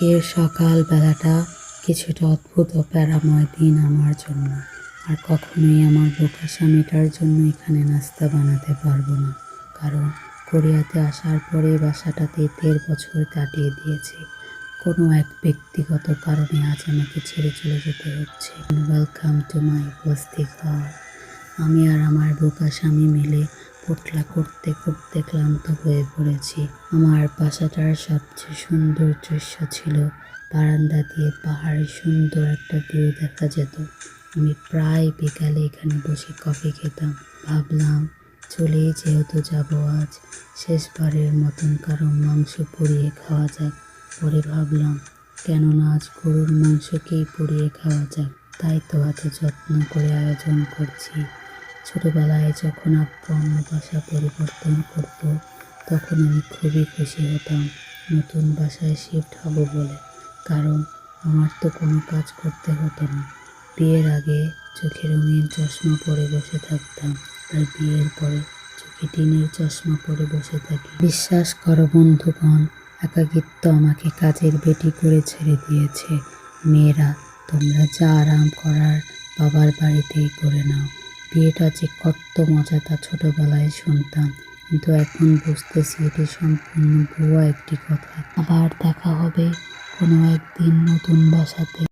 আজকের সকাল বেলাটা কিছুটা অদ্ভুত ও প্যারাময় দিন আমার জন্য। আর কখনোই আমার বোকা স্বামীটার জন্য এখানে নাস্তা বানাতে পারব না। কারণ কোরিয়াতে আসার পরে বাসাটাতে দেড় বছর কাটিয়ে দিয়েছি। কোনো এক ব্যক্তিগত কারণে আজ আমাকে ছেড়ে চলে যেতে হচ্ছে। ওয়েলকাম টু মাই বস্তি আমি আর আমার বোকা স্বামী মিলে পোটলা করতে করতে ক্লান্ত হয়ে পড়েছি। আমার বাসাটার সবচেয়ে সুন্দর দৃশ্য ছিল বারান্দা দিয়ে পাহাড়ে সুন্দর একটা ভিউ দেখা যেত। আমি প্রায় বিকালে এখানে বসে কফি খেতাম। ভাবলাম, চলেই যেহেতু যাব আজ, শেষবারের মতন কারও মাংস পুড়িয়ে খাওয়া যাক। পরে ভাবলাম, কেননা আজ গরুর মাংসকেই পুড়িয়ে খাওয়া যাক? তাই তো এত যত্ন করে আয়োজন করছি। ছোটবেলায় যখন আব্বু আম্মু বাসা পরিবর্তন করতো, তখন আমি খুবই খুশি হতাম। নতুন বাসায় শিফট হব বলে। কারণ আমার তো কোনো কাজ করতে হতো না। বিয়ের আগে চোখে রঙিন চশমা পরে বসে থাকতাম। আর বিয়ের পরে চোখে টিনের চশমা পরে বসে থাকি। বিশ্বাস করো বন্ধুগণ, একাকিত্ব আমাকে কাজের বেটি করে ছেড়ে দিয়েছে। মেয়েরা, তোমরা যা আরাম করার বাবার বাড়িতেই করে নাও। বিয়েটা যে কত মজা তা ছোটবেলায় শুনতাম। কিন্তু এখন বুঝতেছি এটি সম্পূর্ণ ভুয়া একটি কথা। আবার দেখা হবে কোনো একদিন নতুন বাসাতে।